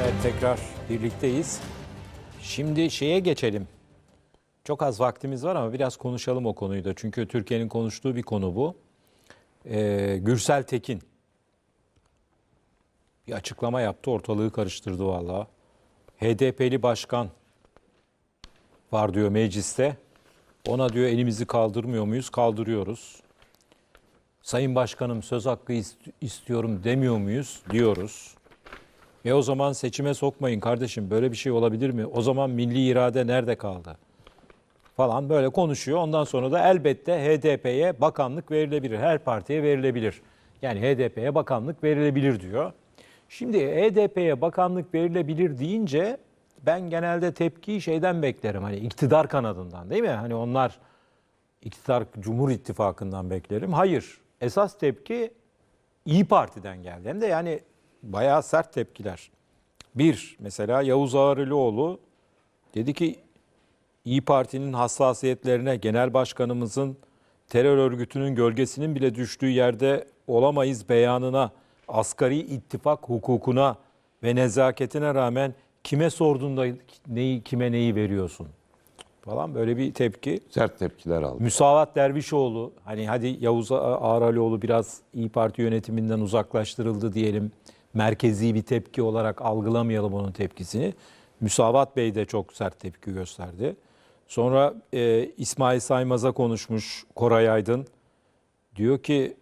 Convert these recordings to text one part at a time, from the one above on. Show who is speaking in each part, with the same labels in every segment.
Speaker 1: Evet tekrar birlikteyiz. Şimdi şeye geçelim. Çok az vaktimiz var ama biraz konuşalım o konuyu da. Çünkü Türkiye'nin konuştuğu bir konu bu. Ee, Gürsel Tekin bir açıklama yaptı ortalığı karıştırdı valla. HDP'li başkan var diyor mecliste. Ona diyor elimizi kaldırmıyor muyuz? Kaldırıyoruz. Sayın Başkanım söz hakkı ist- istiyorum demiyor muyuz? Diyoruz. E o zaman seçime sokmayın kardeşim böyle bir şey olabilir mi? O zaman milli irade nerede kaldı? Falan böyle konuşuyor. Ondan sonra da elbette HDP'ye bakanlık verilebilir. Her partiye verilebilir. Yani HDP'ye bakanlık verilebilir diyor. Şimdi HDP'ye bakanlık verilebilir deyince ben genelde tepkiyi şeyden beklerim. Hani iktidar kanadından değil mi? Hani onlar iktidar Cumhur İttifakı'ndan beklerim. Hayır. Esas tepki İyi Parti'den geldi. Hem de yani bayağı sert tepkiler. Bir, mesela Yavuz Ağrılıoğlu dedi ki İyi Parti'nin hassasiyetlerine, genel başkanımızın terör örgütünün gölgesinin bile düştüğü yerde olamayız beyanına, asgari ittifak hukukuna ve nezaketine rağmen kime sorduğunda neyi kime neyi veriyorsun falan böyle bir tepki.
Speaker 2: Sert tepkiler aldı.
Speaker 1: Müsavat Dervişoğlu hani hadi Yavuz Ağralioğlu biraz İyi Parti yönetiminden uzaklaştırıldı diyelim. Merkezi bir tepki olarak algılamayalım onun tepkisini. Müsavat Bey de çok sert tepki gösterdi. Sonra e, İsmail Saymaz'a konuşmuş Koray Aydın. Diyor ki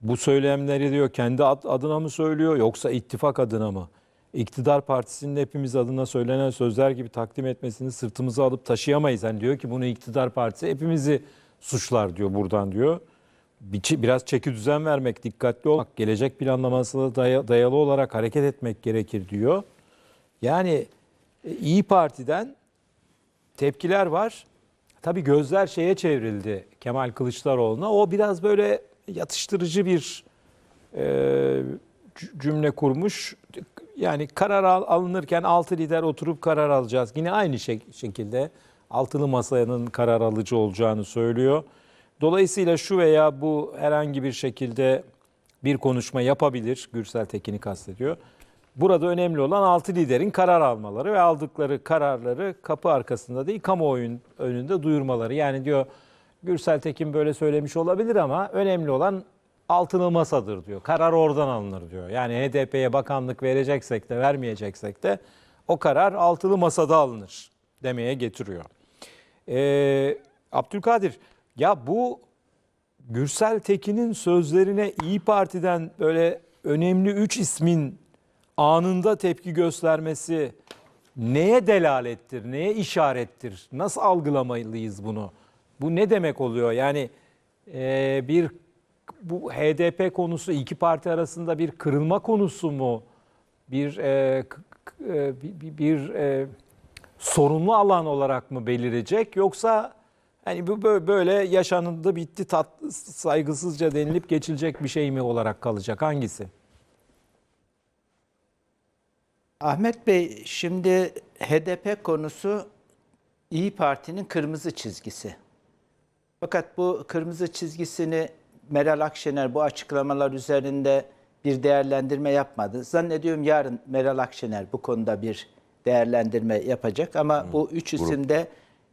Speaker 1: bu söylemleri diyor kendi ad- adına mı söylüyor yoksa ittifak adına mı? İktidar partisinin hepimiz adına söylenen sözler gibi takdim etmesini sırtımıza alıp taşıyamayız. Hani diyor ki bunu iktidar partisi hepimizi suçlar diyor buradan diyor. Bir- Biraz çeki düzen vermek, dikkatli olmak, gelecek planlamasına daya- dayalı olarak hareket etmek gerekir diyor. Yani e, İyi Parti'den tepkiler var. Tabii gözler şeye çevrildi Kemal Kılıçdaroğlu'na. O biraz böyle yatıştırıcı bir e, cümle kurmuş. Yani karar al- alınırken altı lider oturup karar alacağız. Yine aynı şek- şekilde altılı masanın karar alıcı olacağını söylüyor. Dolayısıyla şu veya bu herhangi bir şekilde bir konuşma yapabilir. Gürsel Tekin'i kastediyor. Burada önemli olan altı liderin karar almaları ve aldıkları kararları kapı arkasında değil kamuoyun önünde duyurmaları. Yani diyor Gürsel Tekin böyle söylemiş olabilir ama önemli olan altılı masadır diyor. Karar oradan alınır diyor. Yani HDP'ye bakanlık vereceksek de vermeyeceksek de o karar altılı masada alınır demeye getiriyor. Ee, Abdülkadir ya bu Gürsel Tekin'in sözlerine İyi Parti'den böyle önemli üç ismin anında tepki göstermesi neye delalettir, neye işarettir? Nasıl algılamalıyız bunu? Bu ne demek oluyor? Yani e, bir bu HDP konusu iki parti arasında bir kırılma konusu mu? Bir e, k- e, bir, bir- bir, e, sorunlu alan olarak mı belirecek yoksa hani bu bö- böyle yaşanıldı bitti tat, saygısızca denilip geçilecek bir şey mi olarak kalacak hangisi?
Speaker 3: Ahmet Bey şimdi HDP konusu İyi Parti'nin kırmızı çizgisi. Fakat bu kırmızı çizgisini Meral Akşener bu açıklamalar üzerinde bir değerlendirme yapmadı. Zannediyorum yarın Meral Akşener bu konuda bir değerlendirme yapacak ama bu üç isim de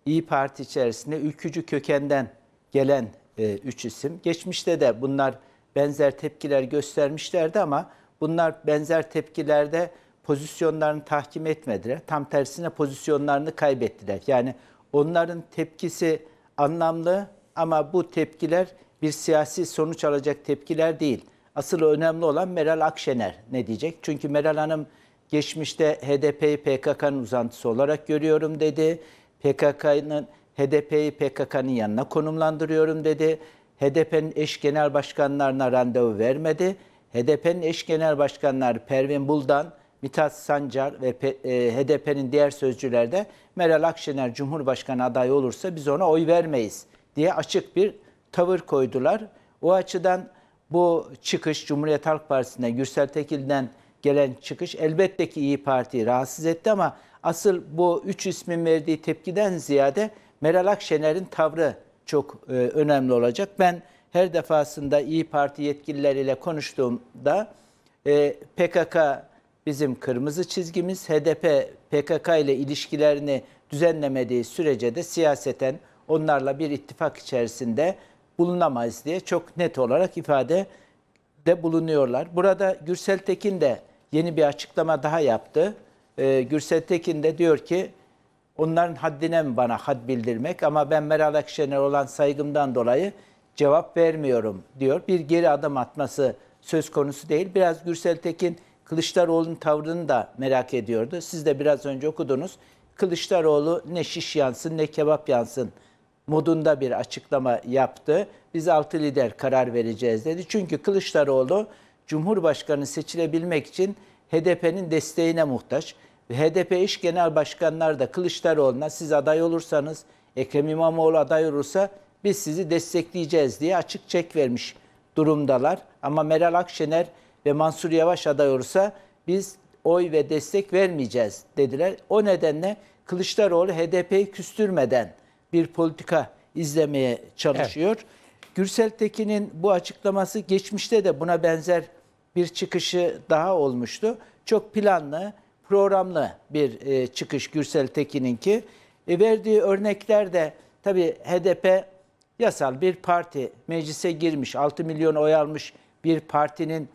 Speaker 3: İyi Parti içerisinde ülkücü kökenden gelen e, üç isim. Geçmişte de bunlar benzer tepkiler göstermişlerdi ama bunlar benzer tepkilerde pozisyonlarını tahkim etmediler. Tam tersine pozisyonlarını kaybettiler. Yani onların tepkisi anlamlı ama bu tepkiler bir siyasi sonuç alacak tepkiler değil. Asıl önemli olan Meral Akşener ne diyecek? Çünkü Meral Hanım geçmişte HDP'yi PKK'nın uzantısı olarak görüyorum dedi. PKK'nın HDP'yi PKK'nın yanına konumlandırıyorum dedi. HDP'nin eş genel başkanlarına randevu vermedi. HDP'nin eş genel başkanları Pervin Buldan, Mithat Sancar ve e, HDP'nin diğer sözcüler de Meral Akşener Cumhurbaşkanı adayı olursa biz ona oy vermeyiz diye açık bir tavır koydular. O açıdan bu çıkış Cumhuriyet Halk Partisi'ne Gürsel Tekil'den gelen çıkış elbette ki İyi Parti'yi rahatsız etti ama asıl bu üç ismin verdiği tepkiden ziyade Meral Akşener'in tavrı çok e, önemli olacak. Ben her defasında İyi Parti yetkilileriyle konuştuğumda e, PKK bizim kırmızı çizgimiz. HDP PKK ile ilişkilerini düzenlemediği sürece de siyaseten onlarla bir ittifak içerisinde bulunamayız diye çok net olarak ifade de bulunuyorlar. Burada Gürsel Tekin de yeni bir açıklama daha yaptı. Ee, Gürsel Tekin de diyor ki onların haddine mi bana had bildirmek ama ben Meral Akşener olan saygımdan dolayı cevap vermiyorum diyor. Bir geri adım atması söz konusu değil. Biraz Gürsel Tekin Kılıçdaroğlu'nun tavrını da merak ediyordu. Siz de biraz önce okudunuz. Kılıçdaroğlu ne şiş yansın ne kebap yansın modunda bir açıklama yaptı. Biz altı lider karar vereceğiz dedi. Çünkü Kılıçdaroğlu Cumhurbaşkanı seçilebilmek için HDP'nin desteğine muhtaç. HDP iş genel başkanlar da Kılıçdaroğlu'na siz aday olursanız, Ekrem İmamoğlu aday olursa biz sizi destekleyeceğiz diye açık çek vermiş durumdalar. Ama Meral Akşener ve Mansur Yavaş aday olursa biz oy ve destek vermeyeceğiz dediler. O nedenle Kılıçdaroğlu HDP'yi küstürmeden bir politika izlemeye çalışıyor. Gürsel Tekin'in bu açıklaması geçmişte de buna benzer bir çıkışı daha olmuştu. Çok planlı, programlı bir e, çıkış Gürsel Tekin'inki. E, verdiği örnekler de tabii HDP yasal bir parti meclise girmiş, 6 milyon oy almış bir partinin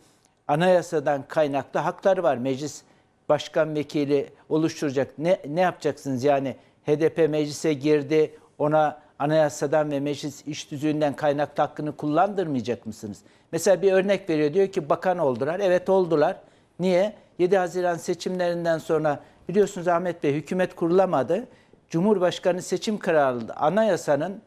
Speaker 3: anayasadan kaynaklı hakları var. Meclis başkan vekili oluşturacak. Ne, ne yapacaksınız yani? HDP meclise girdi, ona anayasadan ve meclis iş düzüğünden kaynaklı hakkını kullandırmayacak mısınız? Mesela bir örnek veriyor. Diyor ki bakan oldular. Evet oldular. Niye? 7 Haziran seçimlerinden sonra biliyorsunuz Ahmet Bey hükümet kurulamadı. Cumhurbaşkanı seçim kararı. Anayasanın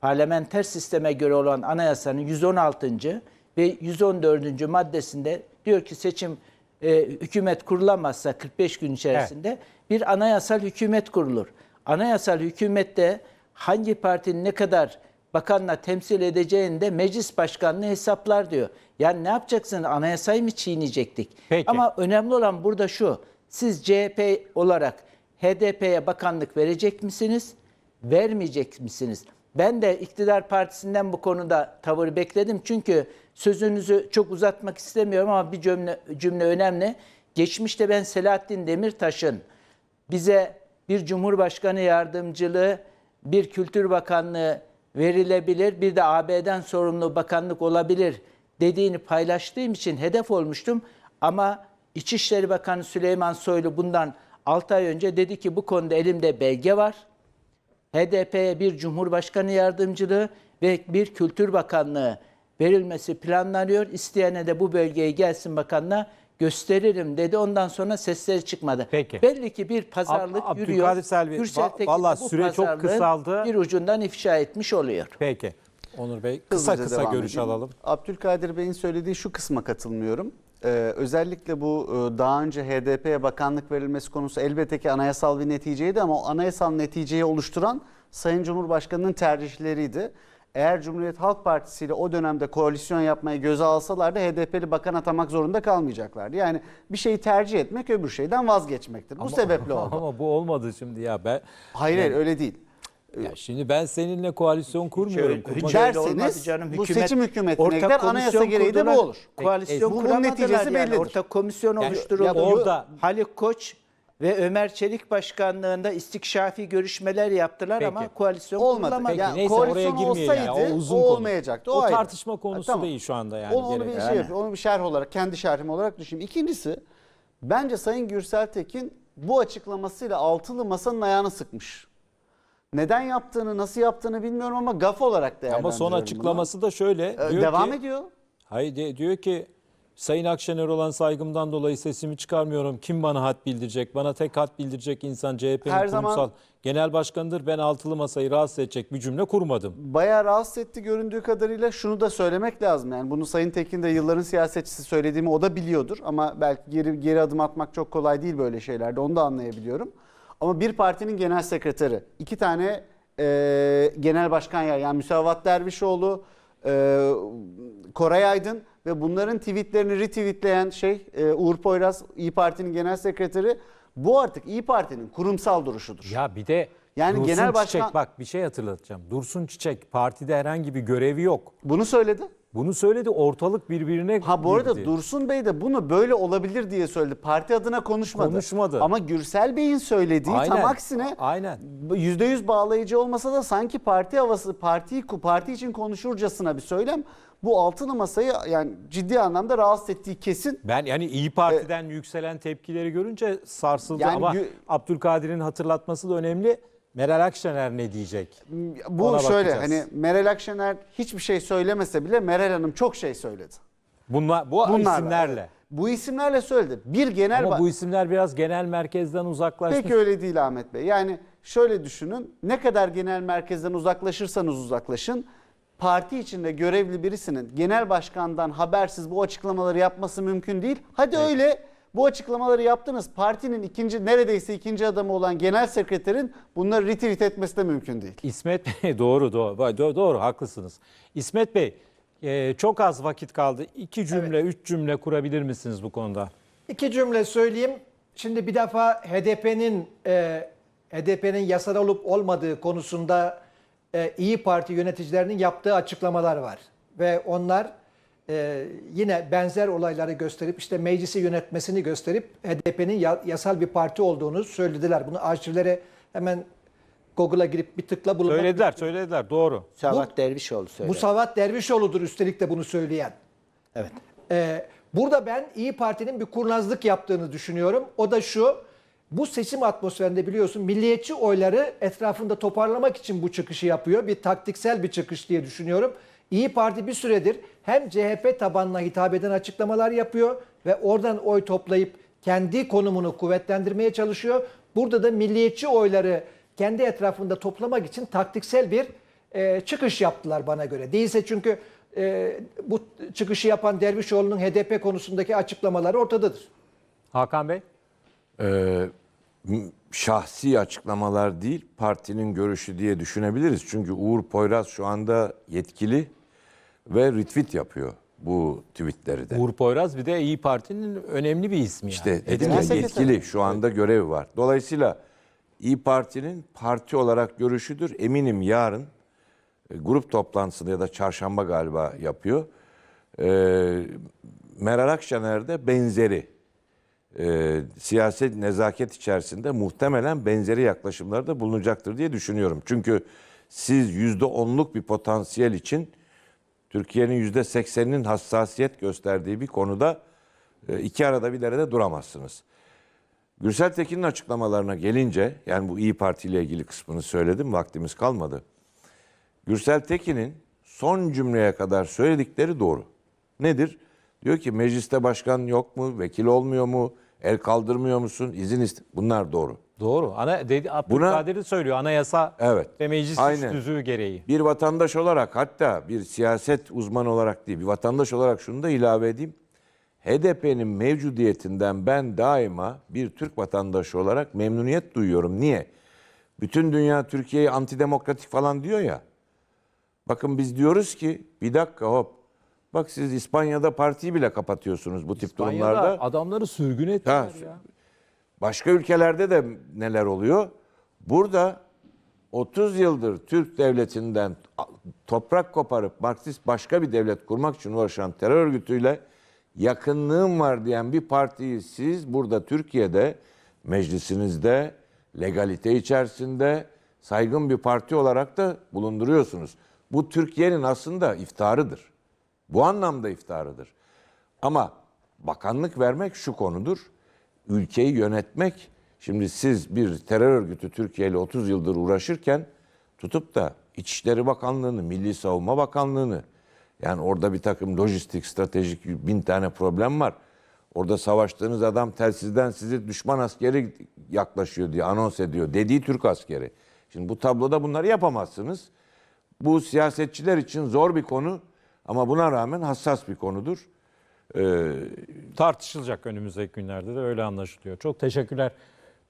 Speaker 3: parlamenter sisteme göre olan anayasanın 116. ve 114. maddesinde diyor ki seçim e, hükümet kurulamazsa 45 gün içerisinde bir anayasal hükümet kurulur. Anayasal hükümette hangi partinin ne kadar bakanla temsil edeceğini de meclis başkanlığı hesaplar diyor. Yani ne yapacaksın? Anayasayı mı çiğneyecektik?
Speaker 1: Peki.
Speaker 3: Ama önemli olan burada şu. Siz CHP olarak HDP'ye bakanlık verecek misiniz? Vermeyecek misiniz? Ben de iktidar partisinden bu konuda tavır bekledim. Çünkü sözünüzü çok uzatmak istemiyorum ama bir cümle, cümle önemli. Geçmişte ben Selahattin Demirtaş'ın bize bir Cumhurbaşkanı yardımcılığı, bir Kültür Bakanlığı verilebilir, bir de AB'den sorumlu bakanlık olabilir dediğini paylaştığım için hedef olmuştum. Ama İçişleri Bakanı Süleyman Soylu bundan 6 ay önce dedi ki bu konuda elimde belge var. HDP'ye bir Cumhurbaşkanı yardımcılığı ve bir Kültür Bakanlığı verilmesi planlanıyor. İsteyene de bu bölgeye gelsin bakanla gösteririm dedi. Ondan sonra sesleri çıkmadı.
Speaker 1: Peki.
Speaker 3: Belli ki bir pazarlık
Speaker 1: Ab-
Speaker 3: yürüyor.
Speaker 1: Abdülkadir Selvi,
Speaker 3: Gürsel
Speaker 1: va-
Speaker 3: Tekin de
Speaker 1: vallahi
Speaker 3: bu
Speaker 1: süre çok kısaldı.
Speaker 3: Bir ucundan ifşa etmiş oluyor.
Speaker 1: Peki. Onur Bey kısa
Speaker 2: Hızlıca
Speaker 1: kısa görüş
Speaker 2: edeyim.
Speaker 1: alalım.
Speaker 2: Abdülkadir Bey'in söylediği şu kısma katılmıyorum. Ee, özellikle bu e, daha önce HDP'ye bakanlık verilmesi konusu elbette ki anayasal bir neticeydi ama o anayasal neticeyi oluşturan Sayın Cumhurbaşkanı'nın tercihleriydi. Eğer Cumhuriyet Halk Partisi ile o dönemde koalisyon yapmayı göze alsalardı HDP'li bakan atamak zorunda kalmayacaklardı. Yani bir şeyi tercih etmek öbür şeyden vazgeçmektir. Bu sebeple oldu.
Speaker 1: Ama bu olmadı şimdi ya ben.
Speaker 2: Hayır hayır öyle değil.
Speaker 1: Ya şimdi ben seninle koalisyon kurmuyorum.
Speaker 3: Hiç
Speaker 2: derseniz,
Speaker 3: olmadı canım.
Speaker 2: bu
Speaker 3: Hükümet-
Speaker 2: seçim hükümetine
Speaker 3: ortak
Speaker 2: gider, anayasa gereği de bu olur.
Speaker 3: Koalisyon
Speaker 2: Bu- bunun
Speaker 3: kuramadılar
Speaker 2: neticesi
Speaker 3: yani.
Speaker 2: bellidir.
Speaker 3: Ortak komisyon
Speaker 1: Yani-
Speaker 3: oluşturuldu.
Speaker 1: ya orada-
Speaker 3: Haluk Koç ve Ömer Çelik başkanlığında istikşafi görüşmeler yaptılar
Speaker 1: Peki.
Speaker 3: ama koalisyon
Speaker 2: Olmadı.
Speaker 1: Peki,
Speaker 2: Ya
Speaker 1: neyse
Speaker 2: koalisyon
Speaker 1: oraya girmeyelim ya.
Speaker 2: olsaydı
Speaker 1: O uzun
Speaker 2: o
Speaker 1: konu.
Speaker 2: olmayacaktı. O
Speaker 1: O
Speaker 2: ayrı.
Speaker 1: tartışma konusu
Speaker 2: tamam.
Speaker 1: değil şu anda yani.
Speaker 2: Onu, onu bir
Speaker 1: gerek.
Speaker 2: şey yapayım. Onu bir şerh olarak, kendi şerhim olarak düşüneyim. İkincisi, bence Sayın Gürsel Tekin bu açıklamasıyla altılı masanın ayağını sıkmış. Neden yaptığını, nasıl yaptığını bilmiyorum ama gaf olarak değerlendiriyorum
Speaker 1: Ama son
Speaker 2: bunu.
Speaker 1: açıklaması da şöyle.
Speaker 2: Ee,
Speaker 1: diyor
Speaker 2: devam
Speaker 1: ki,
Speaker 2: ediyor.
Speaker 1: Hayır de- diyor ki Sayın Akşener olan saygımdan dolayı sesimi çıkarmıyorum. Kim bana hat bildirecek? Bana tek hat bildirecek insan CHP'nin kurumsal
Speaker 2: zaman-
Speaker 1: genel başkanıdır. Ben altılı masayı rahatsız edecek bir cümle kurmadım.
Speaker 2: Bayağı rahatsız etti göründüğü kadarıyla şunu da söylemek lazım. Yani bunu Sayın Tekin de yılların siyasetçisi söylediğimi o da biliyordur. Ama belki geri, geri adım atmak çok kolay değil böyle şeylerde onu da anlayabiliyorum. Ama bir partinin genel sekreteri, iki tane e, genel başkan yer yani Müsavat Dervişoğlu, e, Koray Aydın ve bunların tweetlerini retweetleyen şey e, Uğur Poyraz İyi Parti'nin genel sekreteri bu artık İyi Parti'nin kurumsal duruşudur.
Speaker 1: Ya bir de
Speaker 2: Yani
Speaker 1: Dursun
Speaker 2: genel başkan-
Speaker 1: Çiçek bak bir şey hatırlatacağım. Dursun Çiçek partide herhangi bir görevi yok.
Speaker 2: Bunu söyledi.
Speaker 1: Bunu söyledi ortalık birbirine
Speaker 2: Ha bu arada
Speaker 1: girdi.
Speaker 2: Dursun Bey de bunu böyle olabilir diye söyledi. Parti adına konuşmadı.
Speaker 1: Konuşmadı.
Speaker 2: Ama Gürsel Bey'in söylediği tam
Speaker 1: Aynen,
Speaker 2: aksine
Speaker 1: aynen.
Speaker 2: %100 bağlayıcı olmasa da sanki parti havası, partiyi parti için konuşurcasına bir söylem. Bu altılı masayı yani ciddi anlamda rahatsız ettiği kesin.
Speaker 1: Ben yani İyi Parti'den yükselen tepkileri görünce sarsıldı
Speaker 2: Yani
Speaker 1: ama Abdülkadir'in hatırlatması da önemli. Meral Akşener ne diyecek?
Speaker 2: Bu
Speaker 1: Ona
Speaker 2: şöyle
Speaker 1: bakacağız.
Speaker 2: hani Meral Akşener hiçbir şey söylemese bile Meral Hanım çok şey söyledi.
Speaker 1: Bunlar bu
Speaker 2: Bunlarla,
Speaker 1: isimlerle.
Speaker 2: Bu isimlerle söyledi. Bir genel
Speaker 1: Ama bu isimler biraz genel merkezden uzaklaşmış.
Speaker 2: Pek öyle değil Ahmet Bey. Yani şöyle düşünün. Ne kadar genel merkezden uzaklaşırsanız uzaklaşın. Parti içinde görevli birisinin genel başkandan habersiz bu açıklamaları yapması mümkün değil. Hadi öyle bu açıklamaları yaptınız. Partinin ikinci neredeyse ikinci adamı olan genel sekreterin bunları retweet etmesi de mümkün değil.
Speaker 1: İsmet Bey doğru doğru doğru, doğru haklısınız. İsmet Bey e, çok az vakit kaldı. İki cümle, üç cümle kurabilir misiniz bu konuda?
Speaker 4: İki cümle söyleyeyim. Şimdi bir defa HDP'nin e, HDP'nin yasal olup olmadığı konusunda e, İyi Parti yöneticilerinin yaptığı açıklamalar var. Ve onlar e, yine benzer olayları gösterip işte meclisi yönetmesini gösterip HDP'nin ya- yasal bir parti olduğunu söylediler. Bunu arşivlere hemen Google'a girip bir tıkla bulunmak
Speaker 1: Söylediler, söylediler. Doğru.
Speaker 3: Savat Dervişoğlu söyledi.
Speaker 4: Musavat Dervişoğlu'dur üstelik de bunu söyleyen.
Speaker 3: Evet.
Speaker 4: Ee, burada ben İyi Parti'nin bir kurnazlık yaptığını düşünüyorum. O da şu, bu seçim atmosferinde biliyorsun milliyetçi oyları etrafında toparlamak için bu çıkışı yapıyor. Bir taktiksel bir çıkış diye düşünüyorum. İyi Parti bir süredir hem CHP tabanına hitap eden açıklamalar yapıyor ve oradan oy toplayıp kendi konumunu kuvvetlendirmeye çalışıyor. Burada da milliyetçi oyları kendi etrafında toplamak için taktiksel bir e, çıkış yaptılar bana göre. Değilse çünkü e, bu çıkışı yapan Dervişoğlu'nun HDP konusundaki açıklamaları ortadadır.
Speaker 1: Hakan Bey?
Speaker 5: M- şahsi açıklamalar değil, partinin görüşü diye düşünebiliriz. Çünkü Uğur Poyraz şu anda yetkili ve retweet yapıyor bu tweetleri de.
Speaker 1: Uğur Poyraz bir de İyi Parti'nin önemli bir ismi.
Speaker 5: İşte
Speaker 1: yani.
Speaker 5: dedim ya yetkili şu anda görevi var. Dolayısıyla İyi Parti'nin parti olarak görüşüdür. Eminim yarın e, grup toplantısında ya da çarşamba galiba yapıyor. Ee, Meral Akşener de benzeri e, siyaset nezaket içerisinde muhtemelen benzeri yaklaşımlarda bulunacaktır diye düşünüyorum. Çünkü siz yüzde onluk bir potansiyel için Türkiye'nin yüzde sekseninin hassasiyet gösterdiği bir konuda e, iki arada bir derede duramazsınız. Gürsel Tekin'in açıklamalarına gelince, yani bu İyi Parti ile ilgili kısmını söyledim, vaktimiz kalmadı. Gürsel Tekin'in son cümleye kadar söyledikleri doğru. Nedir? Diyor ki mecliste başkan yok mu, vekil olmuyor mu, el kaldırmıyor musun, izin iste... Bunlar doğru.
Speaker 1: Doğru. Ana dedi Abdülkadir söylüyor. Anayasa
Speaker 5: Evet.
Speaker 1: ve meclis
Speaker 5: Aynen.
Speaker 1: düzüğü gereği.
Speaker 5: Bir vatandaş olarak hatta bir siyaset uzmanı olarak değil, bir vatandaş olarak şunu da ilave edeyim. HDP'nin mevcudiyetinden ben daima bir Türk vatandaşı olarak memnuniyet duyuyorum. Niye? Bütün dünya Türkiye'yi antidemokratik falan diyor ya. Bakın biz diyoruz ki bir dakika hop. Bak siz İspanya'da partiyi bile kapatıyorsunuz bu tip
Speaker 1: İspanya'da
Speaker 5: durumlarda.
Speaker 1: adamları sürgün ettiler
Speaker 5: Ha,
Speaker 1: ya.
Speaker 5: Başka ülkelerde de neler oluyor? Burada 30 yıldır Türk devletinden toprak koparıp Marksist başka bir devlet kurmak için uğraşan terör örgütüyle yakınlığım var diyen bir partiyi siz burada Türkiye'de meclisinizde legalite içerisinde saygın bir parti olarak da bulunduruyorsunuz. Bu Türkiye'nin aslında iftarıdır. Bu anlamda iftarıdır. Ama bakanlık vermek şu konudur. Ülkeyi yönetmek, şimdi siz bir terör örgütü Türkiye ile 30 yıldır uğraşırken tutup da İçişleri Bakanlığı'nı, Milli Savunma Bakanlığı'nı, yani orada bir takım lojistik, stratejik bin tane problem var. Orada savaştığınız adam telsizden sizi düşman askeri yaklaşıyor diye anons ediyor. Dediği Türk askeri. Şimdi bu tabloda bunları yapamazsınız. Bu siyasetçiler için zor bir konu ama buna rağmen hassas bir konudur.
Speaker 1: Tartışılacak önümüzdeki günlerde de öyle anlaşılıyor. Çok teşekkürler.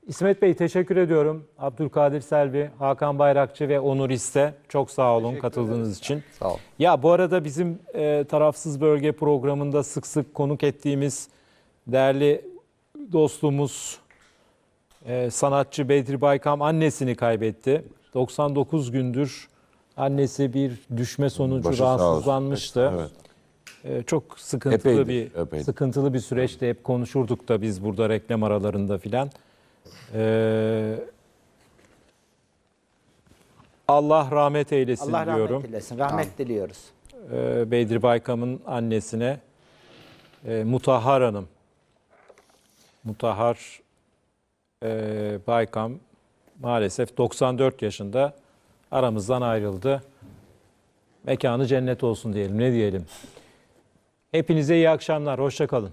Speaker 1: İsmet Bey teşekkür ediyorum. Abdülkadir Selvi, Hakan Bayrakçı ve Onur İste çok sağ olun katıldığınız için.
Speaker 2: Sağ ol.
Speaker 1: Ya bu arada bizim e, tarafsız bölge programında sık sık konuk ettiğimiz değerli dostumuz e, sanatçı Bedri Baykam annesini kaybetti. 99 gündür annesi bir düşme sonucu
Speaker 5: Başı
Speaker 1: rahatsızlanmıştı.
Speaker 5: Evet.
Speaker 1: e, çok sıkıntılı
Speaker 5: Epeydir,
Speaker 1: bir
Speaker 5: epeydir.
Speaker 1: sıkıntılı bir süreçte hep konuşurduk da biz burada reklam aralarında filan. Ee, Allah rahmet eylesin
Speaker 3: Allah
Speaker 1: diyorum.
Speaker 3: rahmet eylesin. Rahmet diliyoruz.
Speaker 1: Ee, Bedri Baykam'ın annesine e, Mutahhar Hanım. Mutahhar e, Baykam maalesef 94 yaşında aramızdan ayrıldı. Mekanı cennet olsun diyelim ne diyelim. Hepinize iyi akşamlar, hoşçakalın.